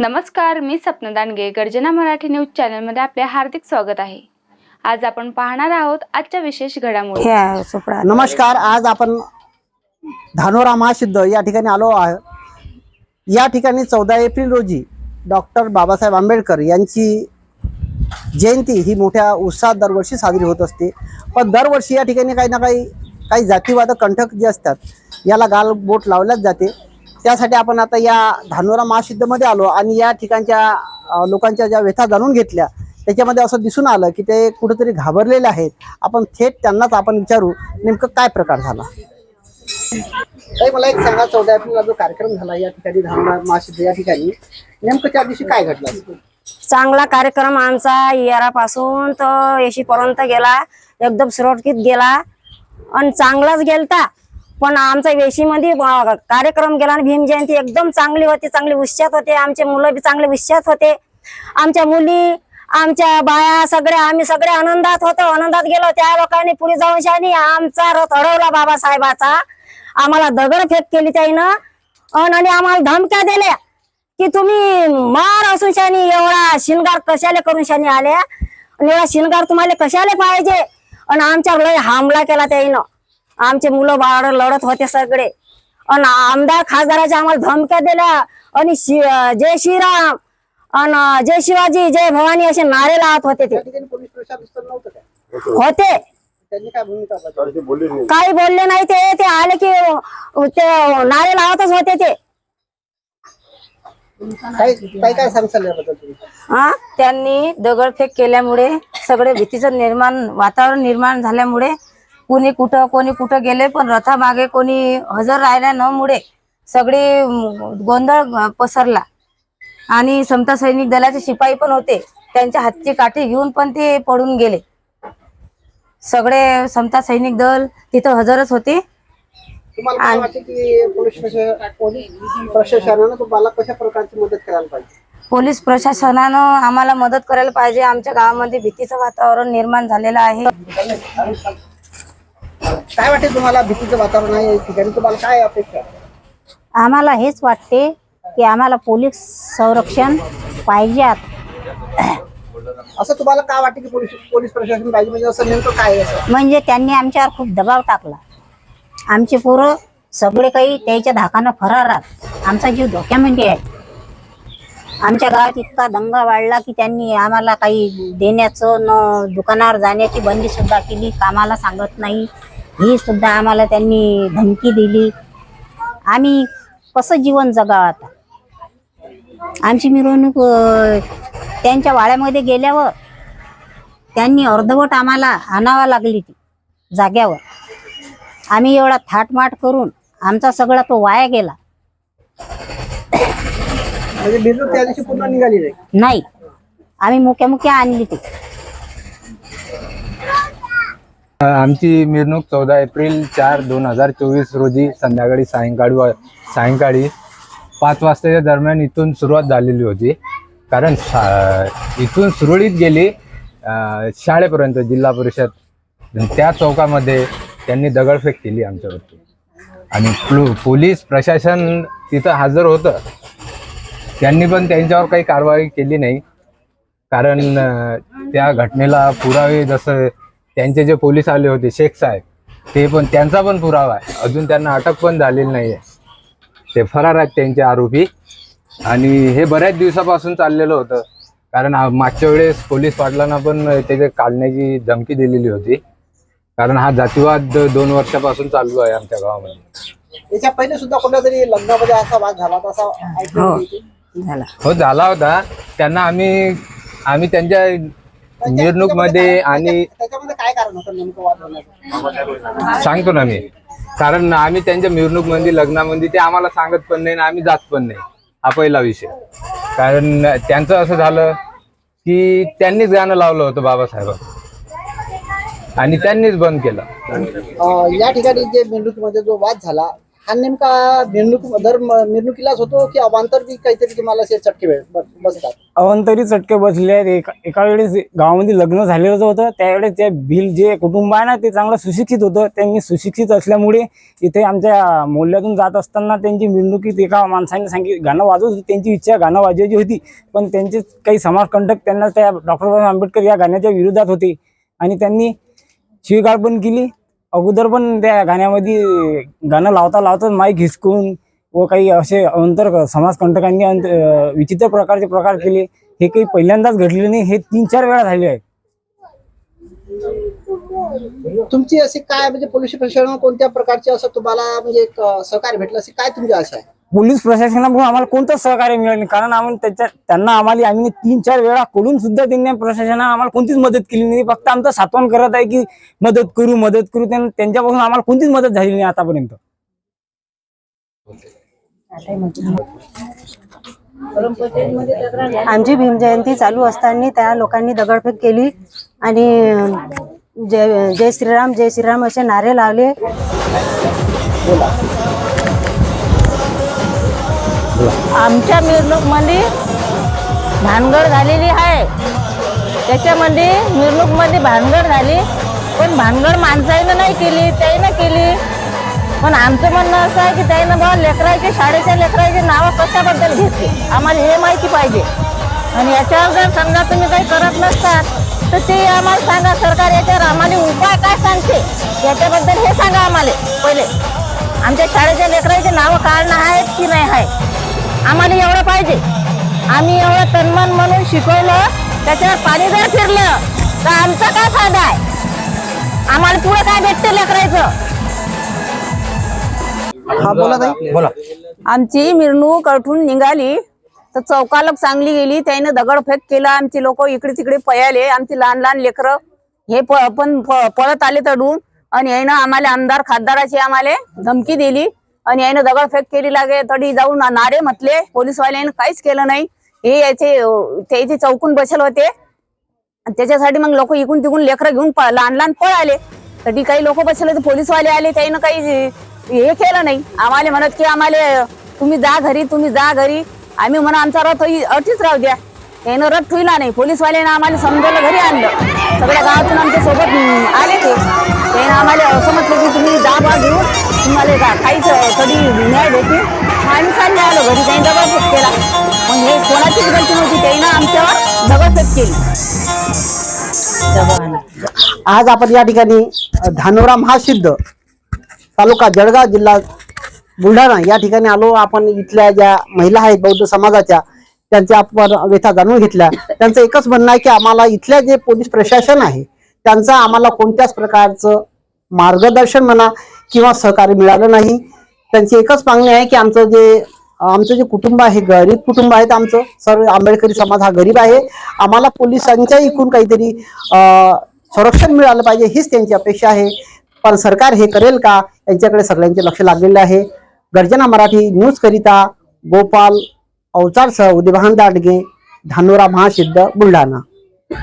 नमस्कार मी सपना दांडगे गर्जना मराठी न्यूज चॅनलमध्ये आपले हार्दिक स्वागत आहे. आज आपण पाहणार आहोत आजच्या विशेष घडामोडी. नमस्कार आज आपण धानोरा महासिद्ध या ठिकाणी आलो आहोत या ठिकाणी चौदा एप्रिल रोजी डॉक्टर बाबासाहेब आंबेडकर यांची जयंती ही मोठ्या उत्साहात दरवर्षी साजरी होत असते. पण दरवर्षी या ठिकाणी काही ना काही काही जातीवाद कंठक जे असतात याला गालबोट लावल्याच जाते. त्यासाठी आपण आता या धानोरा महासिद्धमध्ये आलो आणि या ठिकाणच्या लोकांच्या ज्या व्यथा जाणून घेतल्या त्याच्यामध्ये असं दिसून आलं की ते कुठेतरी घाबरलेले आहेत. आपण थेट त्यांनाच आपण विचारू नेमकं काय प्रकार झाला? ताई मला एक सांगा चौदा एप्रिलला जो कार्यक्रम झाला या ठिकाणी धानोरा महासिद्ध या ठिकाणी नेमकं त्या दिवशी काय घडलं? चांगला कार्यक्रम आमचा येरापासून तर येशी पर्यंत गेला एकदम सुरक्षित गेला आणि चांगलाच गेलता. पण आमचा वेशीमध्ये कार्यक्रम गेला आणि भीम जयंती एकदम चांगली होती चांगली उत्साहात होते. आमचे मुलं बी चांगले उत्साहात होते. आमच्या मुली आमच्या बाया सगळ्या आम्ही सगळे आनंदात होतो. आनंदात गेलो त्या लोकांनी पुढे जाऊन शानी आमचा रथ अडवला बाबासाहेबाचा. आम्हाला दगडफेक केली त्याईनं. अन आणि आम्हाला धमक्या दिल्या की तुम्ही मार असून शानी एवढा शिनगार कशाले करून शानी आल्या? आणि एवढा शिनगार तुम्हाला कशाले पाहिजे आणि आमच्यावर लय हमला केला त्याईनं. आमचे मुलं बाळ लढत होते सगळे. आणि आमदार खासदाराच्या आम्हाला धमक्या दिल्या. आणि शि- जय श्रीराम. आणि जय शिवाजी जय भवानी असे नारे लावत होते ते. होते? काही बोलले नाही ते. ते आले की ते नारे लावतच होते ते. हा त्यांनी दगडफेक केल्यामुळे सगळे भीतीचं निर्माण वातावरण निर्माण झाल्यामुळे कुणी कुठं कोणी कुठं गेले पण रथामागे कोणी हजर राहिल्या न मुळे सगळे गोंधळ पसरला. आणि समता सैनिक दलाचे शिपाई पण होते. त्यांच्या हातची काठी घेऊन पण ते पडून गेले. सगळे समता सैनिक दल तिथं हजरच होते. तुम्हाला काय वाटतं की पोलीस प्रशा- पोलीस प्रशासनानं तुम्हाला कशा प्रकारची मदत करायला पाहिजे? पोलीस प्रशासनानं आम्हाला मदत करायला पाहिजे. आमच्या गावामध्ये भीतीचं वातावरण निर्माण झालेलं आहे. काय वाटते तुम्हाला भीतीचं वातावरण आहे? या ठिकाणी तुम्हाला काय अपेक्षा आहे? आम्हाला हेच वाटते की आम्हाला पोलीस संरक्षण पाहिजे असं तुम्हाला काय वाटतं की पोलीस पोलीस प्रशासन पाहिजे? म्हणजे असं नेमकं काय आहे असं? म्हणजे त्यांनी आमच्यावर खूप दबाव टाकला. आमचे पोरं सगळे काही त्याच्या धाकानं फरारात आमचा जीव धोक्यामध्ये आहे. आमच्या गावात इतका दंगा वाढला की त्यांनी आम्हाला काही देण्याचं न दुकानावर जाण्याची बंदी सुद्धा केली कामाला सांगत नाही. ही सुद्धा आम्हाला त्यांनी धमकी दिली. आम्ही कसं जीवन जगावं आता? आमची मिरवणूक त्यांच्या वाड्यामध्ये गेल्यावर त्यांनी अर्धवट आम्हाला आणावा लागली ती जाग्यावर. आम्ही एवढा थाटमाट करून आमचा सगळा तो वाया गेला. म्हणजे नाही? आम्ही मुक्या मुक्या आणली ती. आमची मिरवणूक चौदा एप्रिल चार दोन हजार चोवीस रोजी संध्याकाळी सायंकाळी सायंकाळी पाच वाजताच्या दरम्यान इथून सुरुवात झालेली होती. कारण शा- इथून सुरळीत गेली शाळेपर्यंत जिल्हा परिषद. त्या चौकामध्ये त्यांनी दगडफेक केली आमच्यावरती. आणि पोलीस प्रशासन तिथं हजर होतं. त्यांनी पण त्यांच्यावर काही कारवाई केली नाही. कारण त्या घटनेला पुरावे जसं त्यांचे जे पोलीस आले होते शेख साहेब ते पण त्यांचा पण पुरावा आहे. अजून त्यांना अटक पण झालेली नाही आहे ते फरार आहेत त्यांचे आरोपी. आणि हे बऱ्याच दिवसापासून चाललेलं होतं. कारण मागच्या वेळेस पोलीस पाटलांना पण त्याचे काढण्याची धमकी दिलेली होती. कारण हा जातीवाद दोन वर्षापासून चालू आहे आमच्या गावामध्ये. याच्या पहिले सुद्धा कुठल्या तरी लग्नामध्ये असा वाद झाला होता असा ऐकलं हो. होतं. झाला. हो झाला होता. त्यांना आम्ही आम्ही त्यांच्या मिरवणूकमध्ये आणि त्याच्यामध्ये कारण होतं नेमकं वाद होण्याचं सांगतो ना मी. कारण आम्ही त्यांच्या मिरवणूकमध्ये लग्नामध्ये ते आम्हाला सांगत पण नाही आणि आम्ही जात पण नाही. हा पहिला विषय. कारण त्यांचं असं झालं की त्यांनीच गाणं लावलं होतं बाबासाहेब आणि त्यांनीच बंद केलं. या ठिकाणी जे मेंढूकमध्ये जो वाद झाला हा नेमका मिरवणूक दर म- मिरवणुकीलाच होतो की अवांतर बी काहीतरी तुम्हाला असे चटके वेळ बसतात? अवंतरी चटके बसले आहेत. एका एका वेळेस गावामध्ये लग्न झालेलं होतं त्यावेळेस ते भिल जे कुटुंब आहे ना ते चांगलं सुशिक्षित होतं. त्यांनी सुशिक्षित असल्यामुळे इथे आमच्या मोहल्ल्यातून जात असताना त्यांची मिरवणुकीत एका माणसाने सांगितलं गाणं वाजवत होती. त्यांची इच्छा गाणं वाजवायची होती. पण त्यांचे काही समाजकंटक त्यांना त्या डॉक्टर बाबासाहेब आंबेडकर या गाण्याच्या विरोधात होते. आणि त्यांनी शिवीगाळ पण केली. अगोदर पण त्या गाण्यामध्ये गाणं लावता लावता माईक हिसकून व काही असे अंतर समाजकंटकांनी अंत- विचित्र प्रकारचे प्रकार केले. हे काही पहिल्यांदाच घडलेले नाही हे तीन चार वेळा झाले आहेत. तुमची अशी काय म्हणजे पोलीस प्रशासन कोणत्या प्रकारचे असं तुम्हाला म्हणजे एक, सहकार्य भेटलं अशी काय तुमची आशा आहे? पोलीस प्रशासनाकडून आम्हाला कोणतंच सहकार्य मिळालं नाही? कारण आम्हाला त्याच्या त्यांना आम्हाला आम्ही तीन चार वेळा कळून सुद्धा त्यांनी प्रशासनाने आम्हाला कोणतीच मदत केली नाही. फक्त आमचं सातवण करत आहे की मदत करू मदत करू. त्यां- त्यांच्यापासून आम्हाला कोणतीच मदत झाली नाही आतापर्यंत. आमची भीमजयंती चालू असताना त्या लोकांनी दगडफेक केली आणि जय जय श्रीराम जय श्रीराम असे नारे लावले. आमच्या मिरवणूकमध्ये भानगड झालेली आहे. त्याच्यामध्ये मिरवणूकमध्ये भानगड झाली पण भानगड माणसाईनं नाही केली त्याईनं केली. पण आमचं म्हणणं असं आहे की त्याईनं बा लेकराचे शाळेच्या लेकराचे नावं कशाबद्दल घेतली? आम्हाला हे माहिती पाहिजे. आणि याच्यावर जर समजा तुम्ही काही करत नसतात तर ते आम्हाला सांगा सरकार याच्यावर आम्हाला उपाय काय सांगते? याच्याबद्दल हे सांगा आम्हाला पहिले. आमच्या शाळेच्या लेकराचे नावं काढणं आहेत की नाही आहे? आम्हाला एवढं पाहिजे. आम्ही एवढं तन्मन म्हणून शिकवलं त्याच्यावर पाणी जर फिरलं तर आमचा काय फायदा आहे? आम्हाला पुढे काय भेटते लेकरायचं? हा बोला बोला. आमची मिरवणूक अठून निघाली. तर चौकालक चांगली गेली त्याने दगडफेक केला आमची लोक इकडे तिकडे पयाले आमची लहान लहान लेकरं हे प पण पळत आले तडून आणि यानं आम्हाला आमदार खासदाराची आम्हाला धमकी दिली आणि यानं दगडफेक केली लागे तडी जाऊन नारे म्हटले पोलीसवाल्यानं काहीच केलं नाही. हे याचे त्याचे चौकून बसले होते आणि त्याच्यासाठी मग लोक इकून तिकून लेकरं घेऊन प- लहान लहान पळाले. तरी काही लोक बसले होते पोलीसवाले आले त्यानं काही हे केलं नाही. आम्हाला म्हणत की आम्हाला तुम्ही जा घरी तुम्ही जा घरी. आम्ही म्हणा आमचा रथ इ- अटीच राहू द्या. त्यानं रथ ठुईला नाही. पोलीसवाल्यानं आम्हाला समजायला घरी आणलं. सगळ्या गावातून आमच्यासोबत आले ते. त्यानं आम्हाला समजलं की तुम्ही जा घेऊन तुम्हाला का काहीच कधी न्याय भेटेल आम्ही चालले आलो घरी. काही दगडफेक केला. मग हे कोणाचीच गलती नव्हती. त्यानं आमच्यावर दगडफेक केली. आज आपण या ठिकाणी धानोरा महासिद्ध तालुका जळगाव जिल्हा बुलढाणा या ठिकाणी आलो आपण इथल्या ज्या महिला आहेत बौद्ध समाजाच्या त्यांच्या आपण व्यथा जाणून घेतल्या. त्यांचं एकच म्हणणं आहे की आम्हाला इथल्या जे पोलीस प्रशासन आहे त्यांचं आम्हाला कोणत्याच प्रकारचं मार्गदर्शन म्हणा किंवा सहकार्य मिळालं नाही. त्यांची एकच मागणी आहे की आमचं जे आमचं जे कुटुंब आहे गरीब कुटुंब आहेत आमचं सर्व आंबेडकरी समाज हा गरीब आहे. आम्हाला पोलिसांच्या इकून काहीतरी संरक्षण मिळालं पाहिजे हीच त्यांची अपेक्षा आहे. पण सरकार हे करेल का? यांच्याकडे सगळ्यांचे लक्ष लागलेले आहे. गर्जना मराठी न्यूज करिता गोपाल अवचारसह उदयभान दाडगे धानोरा महासिद्ध बुलढाणा.